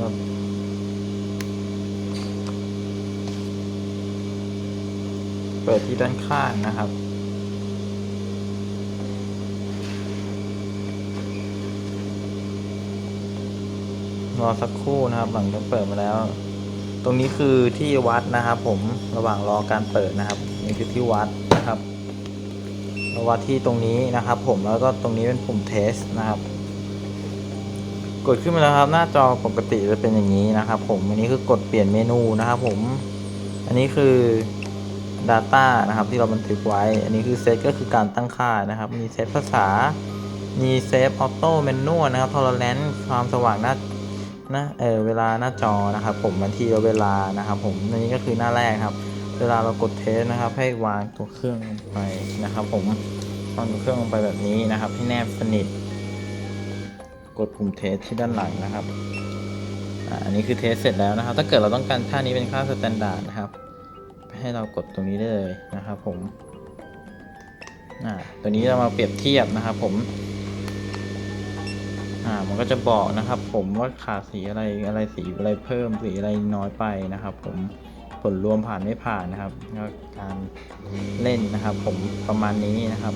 ก็เปิดที่ด้านข้างนะครับ รอสักครู่นะครับ หลังจากเปิดมาแล้ว ตรงนี้คือที่วัดนะครับ ผมระหว่างรอการเปิดนะครับ นี่คือที่วัดนะครับเราวัดที่ตรงนี้นะครับ ผมแล้วก็ตรงนี้เป็นปุ่มเทสนะครับ กดขึ้นมาแล้วครับ หน้าจอปกติจะเป็นอย่างนี้นะครับ ผมอันนี้คือกดเปลี่ยนเมนูนะครับ ผม อันนี้คือ Data นะครับ ที่เราบันทึกไว้ อันนี้คือเซตก็คือการตั้งค่านะครับ มีเซตภาษา มีเซฟออโต้เมนูนะครับทอร์เรนซ์ความสว่างหน้านะเออเวลาหน้าจอนะครับ ผมบางทีเวลานะครับ ผมอันนี้ก็คือหน้าแรกครับ เวลาเรากดเทสนะครับ ให้วางตัวเครื่องลงไปนะครับ ผมวางตัวเครื่องลงไปแบบนี้นะครับ ให้แนบสนิท กดปุ่มเทสที่ด้านหลังนะครับอ่าอันนี้คือเทสเสร็จแล้วนะครับ ถ้าเกิดเราต้องการค่านี้เป็นค่าสแตนดาร์ดนะครับให้เรากดตรงนี้ได้เลยนะครับผมอ่าตัวนี้เรามาเปรียบเทียบนะครับผมอ่ามันก็จะบอกนะครับผมว่าขาดสีอะไรอะไรสีอะไรเพิ่มสีอะไรน้อยไปนะครับ ผมผลรวมผ่านไม่ผ่านนะครับการเล่นนะครับ ผมประมาณนี้นะครับ